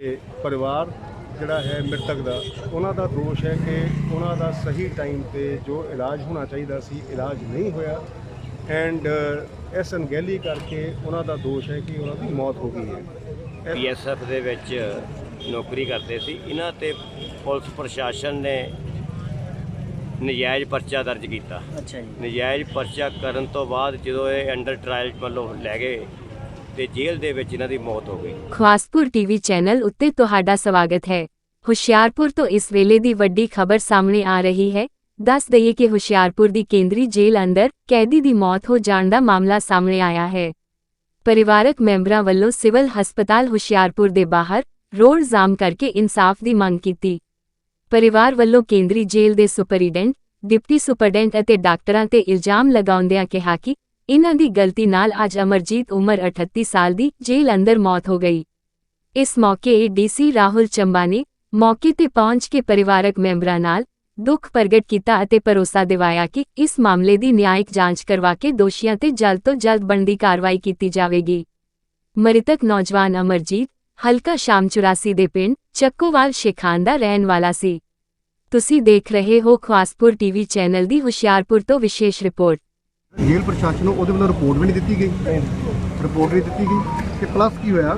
ਇਹ ਪਰਿਵਾਰ ਜਿਹੜਾ ਹੈ ਮ੍ਰਿਤਕ ਦਾ ਉਹਨਾਂ ਦਾ ਦੋਸ਼ ਹੈ ਕਿ ਉਹਨਾਂ ਦਾ ਸਹੀ ਟਾਈਮ ਤੇ ਜੋ ਇਲਾਜ ਹੋਣਾ ਚਾਹੀਦਾ ਸੀ ਇਲਾਜ ਨਹੀਂ ਹੋਇਆ। ਐਂਡ ਇਸ ਅਣਗਹਿਲੀ ਕਰਕੇ ਉਹਨਾਂ ਦਾ ਦੋਸ਼ ਹੈ ਕਿ ਉਹਨਾਂ ਦੀ ਮੌਤ ਹੋ ਗਈ ਹੈ। ਬੀਐਸਐਫ ਦੇ ਵਿੱਚ ਨੌਕਰੀ ਕਰਦੇ ਸੀ। ਇਹਨਾਂ ਤੇ ਪੁਲਿਸ ਪ੍ਰਸ਼ਾਸਨ ਨੇ ਨਜਾਇਜ਼ ਪਰਚਾ ਦਰਜ ਕੀਤਾ। ਅੱਛਾ ਜੀ। ਨਜਾਇਜ਼ ਪਰਚਾ ਕਰਨ ਤੋਂ ਬਾਅਦ ਜਦੋਂ ਇਹ ਅੰਡਰ ਟ੍ਰਾਇਲ ਵੱਲੋਂ ਲੈ ਗਏ ਤੇ ਜੇਲ੍ਹ ਦੇ ਵਿੱਚ ਇਹਨਾਂ ਦੀ ਮੌਤ ਹੋ ਗਈ। ਖਵਾਸਪੁਰ ਟੀਵੀ ਚੈਨਲ ਉੱਤੇ ਤੁਹਾਡਾ ਸਵਾਗਤ ਹੈ। ਹੁਸ਼ਿਆਰਪੁਰ ਤੋਂ ਇਸ ਵੇਲੇ ਦੀ ਵੱਡੀ ਖਬਰ ਸਾਹਮਣੇ ਆ ਰਹੀ ਹੈ। ਦੱਸ ਦਈਏ ਕਿ ਹੁਸ਼ਿਆਰਪੁਰ ਦੀ ਕੇਂਦਰੀ ਜੇਲ੍ਹ ਅੰਦਰ ਕੈਦੀ ਦੀ ਮੌਤ ਹੋ ਜਾਣ ਦਾ ਮਾਮਲਾ ਸਾਹਮਣੇ ਆਇਆ ਹੈ। ਪਰਿਵਾਰਕ ਮੈਂਬਰਾਂ ਵੱਲੋਂ ਸਿਵਲ ਹਸਪਤਾਲ ਹੁਸ਼ਿਆਰਪੁਰ ਦੇ ਬਾਹਰ ਰੋਡ ਜਾਮ ਕਰਕੇ ਇਨਸਾਫ ਦੀ ਮੰਗ ਕੀਤੀ। ਪਰਿਵਾਰ ਵੱਲੋਂ ਕੇਂਦਰੀ ਜੇਲ੍ਹ ਦੇ ਸੁਪਰੀਡੈਂਟ, ਡਿਪਟੀ ਸੁਪਰਡੈਂਟ ਅਤੇ ਡਾਕਟਰਾਂ ਤੇ ਇਲਜ਼ਾਮ ਲਗਾਉਂਦਿਆਂ ਕਿਹਾ ਕਿ ਇਨ੍ਹਾਂ ਦੀ ਗਲਤੀ ਨਾਲ ਅੱਜ ਅਮਰਜੀਤ ਉਮਰ 38 ਸਾਲ ਦੀ ਜੇਲ੍ਹ ਅੰਦਰ ਮੌਤ ਹੋ ਗਈ। ਇਸ ਮੌਕੇ ਡੀਸੀ ਰਾਹੁਲ ਚੰਬਾ ਨੇ ਮੌਕੇ ਤੇ ਪਹੁੰਚ ਕੇ ਪਰਿਵਾਰਕ ਮੈਂਬਰਾਂ ਨਾਲ ਦੁੱਖ ਪ੍ਰਗਟ ਕੀਤਾ ਅਤੇ ਭਰੋਸਾ ਦਿਵਾਇਆ ਕਿ ਇਸ ਮਾਮਲੇ ਦੀ ਨਿਆਇਕ ਜਾਂਚ ਕਰਵਾ ਕੇ ਦੋਸ਼ੀਆਂ ਤੇ ਜਲਦ ਤੋਂ ਜਲਦ ਬਣਦੀ ਕਾਰਵਾਈ ਕੀਤੀ ਜਾਵੇਗੀ। ਮ੍ਰਿਤਕ ਨੌਜਵਾਨ ਅਮਰਜੀਤ ਹਲਕਾ ਸ਼ਾਮ 84 ਦੇ ਪਿੰਡ ਚੱਕੋਵਾਲ ਸ਼ੇਖਾਨ ਦਾ ਰਹਿਣ ਵਾਲਾ ਸੀ। ਤੁਸੀਂ ਦੇਖ ਰਹੇ ਹੋ ਖਵਾਸਪੁਰ ਟੀਵੀ ਚੈਨਲ ਦੀ ਹੁਸ਼ਿਆਰਪੁਰ ਤੋਂ ਵਿਸ਼ੇਸ਼ ਰਿਪੋਰਟ। ਜੇਲ੍ਹ ਪ੍ਰਸ਼ਾਸਨ ਨੂੰ ਉਹਦੇ ਵੱਲੋਂ ਰਿਪੋਰਟ ਵੀ ਨਹੀਂ ਦਿੱਤੀ ਗਈ। ਰਿਪੋਰਟ ਨਹੀਂ ਦਿੱਤੀ ਗਈ ਤੇ ਪਲੱਸ ਕੀ ਹੋਇਆ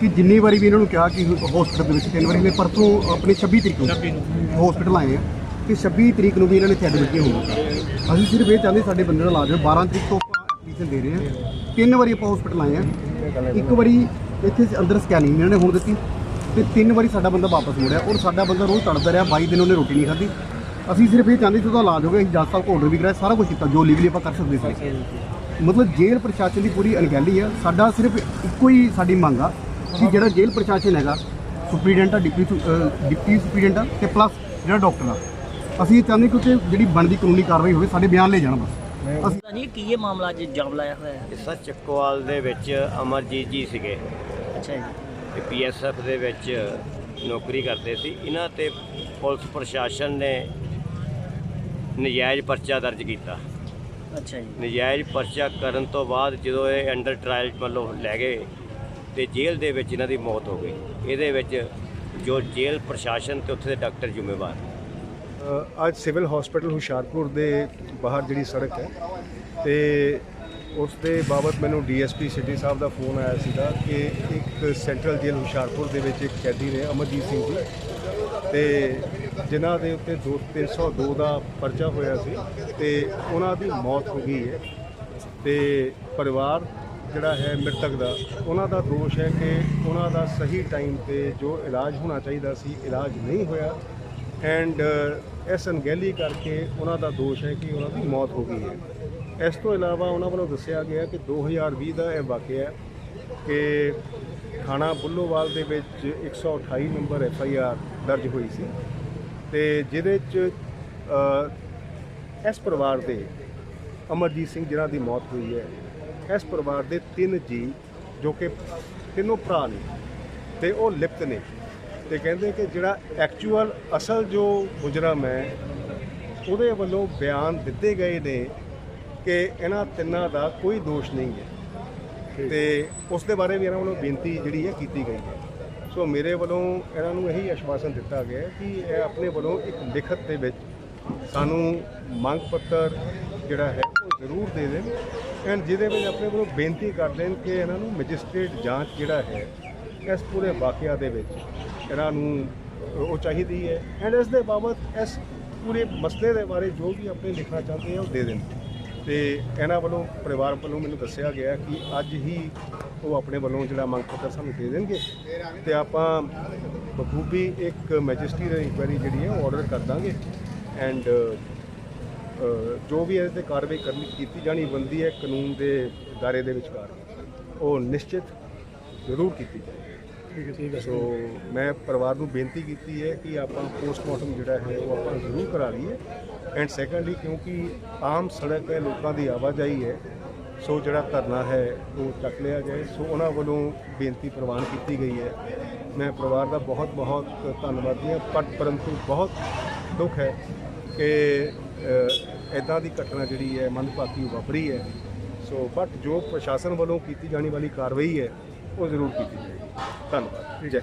ਕਿ ਜਿੰਨੀ ਵਾਰੀ ਵੀ ਇਹਨਾਂ ਨੂੰ ਕਿਹਾ ਕਿ ਹਸਪੀਟਲ ਦੇ ਵਿੱਚ ਤਿੰਨ ਵਾਰੀ ਮੈਂ ਪਰਸੋਂ ਆਪਣੀ 26 ਤਰੀਕ ਨੂੰ ਹਸਪੀਟਲ ਆਏ ਆ ਤੇ 26 ਤਰੀਕ ਨੂੰ ਵੀ ਇਹਨਾਂ ਨੇ ਐਡਮਿਟ ਨਹੀਂ ਹੋਣਾ ਅਸੀਂ ਸਿਰਫ ਇਹ ਚਾਹੁੰਦੇ ਸਾਡੇ ਬੰਦੇ ਦਾ ਇਲਾਜ ਹੋਵੇ। 12 ਤਰੀਕ ਤੋਂ ਐਡਮਿਸ਼ਨ ਦੇ ਰਹੇ ਆ ਤਿੰਨ ਵਾਰੀ ਆਪਾਂ ਹਸਪੀਟਲ ਆਏ ਆ। ਇੱਕ ਵਾਰੀ ਇੱਥੇ ਅੰਦਰ ਸਕੈਨਿੰਗ ਇਹਨਾਂ ਨੇ ਹੁਣ ਦਿੱਤੀ ਤੇ ਤਿੰਨ ਵਾਰੀ ਸਾਡਾ ਬੰਦਾ ਵਾਪਸ ਮੁੜਿਆ ਔਰ ਸਾਡਾ ਬੰਦਾ ਰੋਜ਼ ਤੜਦਾ ਰਿਹਾ 22 ਦਿਨ ਉਹਨੇ ਰੋਟੀ ਨਹੀਂ ਖਾਧੀ। ਅਸੀਂ ਸਿਰਫ ਇਹ ਚਾਹੁੰਦੇ ਸੀ ਉਹਦਾ ਇਲਾਜ ਹੋ ਗਿਆ ਅਸੀਂ ਜੱਜ ਸਾਹਿਬ ਕੋਲ ਆਰਡਰ ਵੀ ਕਰਾਇਆ ਸਾਰਾ ਕੁਝ ਕੀਤਾ ਜੋ ਲੀਗਲੀ ਆਪਾਂ ਕਰ ਸਕਦੇ ਸੀ। ਮਤਲਬ ਜੇਲ੍ਹ ਪ੍ਰਸ਼ਾਸਨ ਦੀ ਪੂਰੀ ਅਣਗਹਿਲੀ ਆ। ਸਾਡਾ ਸਿਰਫ ਇੱਕੋ ਹੀ ਸਾਡੀ ਮੰਗ ਆ ਕਿ ਜਿਹੜਾ ਜੇਲ੍ਹ ਪ੍ਰਸ਼ਾਸਨ ਹੈਗਾ ਸੁਪਰੀਡੈਂਟ ਆ ਡਿਪਟੀ ਡਿਪਟੀ ਸੁਪਰੀਡੈਂਟ ਆ ਤੇ ਪਲੱਸ ਜਿਹੜਾ ਡਾਕਟਰ ਆ। ਅਸੀਂ ਇਹ ਚਾਹੁੰਦੇ ਕਿ ਉੱਥੇ ਜਿਹੜੀ ਬਣਦੀ ਕਾਨੂੰਨੀ ਕਾਰਵਾਈ ਹੋਵੇ ਸਾਡੇ ਬਿਆਨ ਲੈ ਜਾਣ ਬਸ। ਅਸੀਂ ਨਹੀਂ ਕੀ ਇਹ ਮਾਮਲਾ ਅੱਜ ਜਾਮ ਲਾਇਆ ਹੋਇਆ ਹੈ? ਇਸ ਚੱਕੋਵਾਲ ਦੇ ਵਿੱਚ ਅਮਰਜੀਤ ਜੀ ਸੀਗੇ। ਅੱਛਾ ਜੀ। ਤੇ ਪੀਐਸਐਫ ਦੇ ਵਿੱਚ ਨੌਕਰੀ ਕਰਦੇ ਸੀ। ਇਹਨਾਂ ਤੇ ਪੁਲਿਸ ਪ੍ਰਸ਼ਾਸਨ ਨੇ ਨਜਾਇਜ਼ ਪਰਚਾ ਦਰਜ ਕੀਤਾ। ਅੱਛਾ ਜੀ। ਨਜਾਇਜ਼ ਪਰਚਾ ਕਰਨ ਤੋਂ ਬਾਅਦ ਜਦੋਂ ਇਹ ਅੰਡਰ ਟ੍ਰਾਇਲ ਵੱਲੋਂ ਲੈ ਗਏ ਤੇ ਜੇਲ੍ਹ ਦੇ ਵਿੱਚ ਇਹਨਾਂ ਦੀ ਮੌਤ ਹੋ ਗਈ। ਇਹਦੇ ਵਿੱਚ ਜੋ ਜੇਲ੍ਹ ਪ੍ਰਸ਼ਾਸਨ ਤੇ ਉੱਥੇ ਦੇ ਡਾਕਟਰ ਜ਼ਿੰਮੇਵਾਰ। ਅੱਜ ਸਿਵਲ ਹਸਪੀਟਲ ਹੁਸ਼ਿਆਰਪੁਰ ਦੇ ਬਾਹਰ ਜਿਹੜੀ ਸੜਕ ਹੈ ਤੇ ਉਸ ਦੇ ਬਾਬਤ ਮੈਨੂੰ ਡੀਐਸਪੀ ਸਿਟੀ ਸਾਹਿਬ ਦਾ ਫੋਨ ਆਇਆ ਸੀਗਾ ਕਿ ਇੱਕ ਸੈਂਟਰਲ ਜੇਲ੍ਹ ਹੁਸ਼ਿਆਰਪੁਰ ਦੇ ਵਿੱਚ ਇੱਕ ਕੈਦੀ ਨੇ ਅਮਰਜੀਤ ਸਿੰਘ ਜੀ। ਤੇ ਜਿਨ੍ਹਾਂ ਦੇ ਉੱਤੇ ਦੋ 302 ਦਾ ਪਰਚਾ ਹੋਇਆ ਸੀ ਤੇ ਉਹਨਾਂ ਦੀ ਮੌਤ ਹੋ ਗਈ ਹੈ। ਤੇ ਪਰਿਵਾਰ ਜਿਹੜਾ ਹੈ ਮ੍ਰਿਤਕ ਦਾ, ਉਹਨਾਂ ਦਾ ਦੋਸ਼ ਹੈ ਕਿ ਉਹਨਾਂ ਦਾ ਸਹੀ ਟਾਈਮ ਤੇ ਜੋ ਇਲਾਜ ਹੋਣਾ ਚਾਹੀਦਾ ਸੀ, ਇਲਾਜ ਨਹੀਂ ਹੋਇਆ। ਐਂਡ ਇਸ ਅਣਗਹਿਲੀ ਕਰਕੇ ਉਹਨਾਂ ਦਾ ਦੋਸ਼ ਹੈ ਕਿ ਉਹਨਾਂ ਦੀ ਮੌਤ ਹੋ ਗਈ ਹੈ। ਇਸ ਤੋਂ ਇਲਾਵਾ ਉਹਨਾਂ ਵੱਲੋਂ ਦੱਸਿਆ ਗਿਆ ਕਿ 2020 ਦਾ ਇਹ ਵਾਕਿਆ ਹੈ ਕਿ ਥਾਣਾ ਬੁੱਲੋਵਾਲ ਦੇ ਵਿੱਚ 128 ਨੰਬਰ ਐਫ ਆਈ ਆਰ ਦਰਜ ਹੋਈ ਸੀ। ਤੇ ਜਿਹਦੇ ਚ ਇਸ ਪਰਿਵਾਰ ਦੇ ਅਮਰਜੀਤ ਸਿੰਘ ਜਿਨ੍ਹਾਂ ਦੀ ਮੌਤ ਹੋਈ ਹੈ ਇਸ ਪਰਿਵਾਰ ਦੇ ਤਿੰਨ ਜੀ ਜੋ ਕਿ ਤਿੰਨੋਂ ਭਰਾ ਨੇ ਤੇ ਉਹ ਲਿਪਤ ਨੇ। ਤੇ ਕਹਿੰਦੇ ਕਿ ਜਿਹੜਾ ਐਕਚੁਅਲ ਅਸਲ ਜੋ ਮੁਜਰਮ ਹੈ ਉਹਦੇ ਵੱਲੋਂ ਬਿਆਨ ਦਿੱਤੇ ਗਏ ਨੇ ਕਿ ਇਹਨਾਂ ਤਿੰਨਾਂ ਦਾ ਕੋਈ ਦੋਸ਼ ਨਹੀਂ ਹੈ। ਤੇ ਉਸ ਦੇ ਬਾਰੇ ਵੀ ਇਹਨਾਂ ਵੱਲੋਂ ਬੇਨਤੀ ਜਿਹੜੀ ਹੈ ਕੀਤੀ ਗਈ ਹੈ। ਸੋ ਮੇਰੇ ਵੱਲੋਂ ਇਹਨਾਂ ਨੂੰ ਇਹੀ ਆਸ਼ਵਾਸਨ ਦਿੱਤਾ ਗਿਆ ਕਿ ਇਹ ਆਪਣੇ ਵੱਲੋਂ ਇੱਕ ਲਿਖਤ ਦੇ ਵਿੱਚ ਸਾਨੂੰ ਮੰਗ ਪੱਤਰ ਜਿਹੜਾ ਹੈ ਉਹ ਜ਼ਰੂਰ ਦੇ ਦੇਣ ਐਂਡ ਜਿਹਦੇ ਵਿੱਚ ਆਪਣੇ ਵੱਲੋਂ ਬੇਨਤੀ ਕਰ ਦੇਣ ਕਿ ਇਹਨਾਂ ਨੂੰ ਮੈਜਿਸਟ੍ਰੇਟ ਜਾਂਚ ਜਿਹੜਾ ਹੈ ਇਸ ਪੂਰੇ ਵਾਕਿਆ ਦੇ ਵਿੱਚ ਇਹਨਾਂ ਨੂੰ ਉਹ ਚਾਹੀਦੀ ਹੈ ਐਂਡ ਇਸ ਦੇ ਬਾਬਤ ਇਸ ਪੂਰੇ ਮਸਲੇ ਦੇ ਬਾਰੇ ਜੋ ਵੀ ਆਪਣੇ ਲਿਖਣਾ ਚਾਹੁੰਦੇ ਆ ਉਹ ਦੇ ਦੇਣ ਤੇ ਇਹਨਾਂ ਵੱਲੋਂ ਪਰਿਵਾਰ ਵੱਲੋਂ ਮੈਨੂੰ ਦੱਸਿਆ ਗਿਆ ਕਿ ਅੱਜ ਹੀ ਉਹ ਆਪਣੇ ਵੱਲੋਂ ਜਿਹੜਾ ਮੰਗ ਪੱਤਰ ਸਾਨੂੰ ਦੇ ਦੇਣਗੇ ਤੇ ਆਪਾਂ ਬਖੂਬੀ ਇੱਕ ਮੈਜਿਸਟਰੀ ਇਨਕੁਆਇਰੀ ਜਿਹੜੀ ਹੈ ਉਹ ਆਰਡਰ ਕਰ ਦਾਂਗੇ ਐਂਡ ਜੋ ਵੀ ਇਹਦੇ ਤੇ ਕਾਰਵਾਈ ਕਰਨੀ ਕੀਤੀ ਜਾਣੀ ਬੰਦੀ ਹੈ ਕਾਨੂੰਨ ਦੇ ਦਾਇਰੇ ਦੇ ਵਿਚਕਾਰ ਉਹ ਨਿਸ਼ਚਿਤ ਜ਼ਰੂਰ ਕੀਤੀ ਜਾਏ ਠੀਕ ਹੈ ਠੀਕ ਹੈ। ਸੋ ਮੈਂ ਪਰਿਵਾਰ ਨੂੰ ਬੇਨਤੀ ਕੀਤੀ ਹੈ ਕਿ ਆਪਾਂ ਪੋਸਟਮਾਰਟਮ ਜਿਹੜਾ ਹੈ ਉਹ ਆਪਾਂ ਜ਼ਰੂਰ ਕਰਾ ਲਈਏ। ਐਂਡ ਸੈਕੰਡਲੀ ਕਿਉਂਕਿ ਆਮ ਸੜਕ ਹੈ ਲੋਕਾਂ ਦੀ ਆਵਾਜਾਈ ਹੈ ਸੋ ਜਿਹੜਾ ਧਰਨਾ ਹੈ, ਉਹ ਚੱਕ ਲਿਆ ਜਾਏ। ਸੋ ਉਹਨਾਂ ਵੱਲੋਂ ਬੇਨਤੀ ਪ੍ਰਵਾਨ ਕੀਤੀ ਗਈ ਹੈ। ਮੈਂ ਪਰਿਵਾਰ ਦਾ ਬਹੁਤ ਬਹੁਤ ਧੰਨਵਾਦੀ ਹਾਂ, ਪਰ ਪਰੰਤੂ ਬਹੁਤ ਦੁੱਖ ਹੈ ਕਿ ਇਦਾਂ ਦੀ ਘਟਨਾ ਜਿਹੜੀ ਹੈ, ਮੰਦਭਾਗੀ ਵਾਪਰੀ ਹੈ। ਸੋ ਬਟ ਜੋ ਪ੍ਰਸ਼ਾਸਨ ਵੱਲੋਂ ਕੀਤੀ ਜਾਣੀ ਵਾਲੀ ਕਾਰਵਾਈ ਹੈ, ਉਹ ਜ਼ਰੂਰ ਕੀਤੀ ਜਾਏਗੀ ਧੰਨਵਾਦ। ਜੈ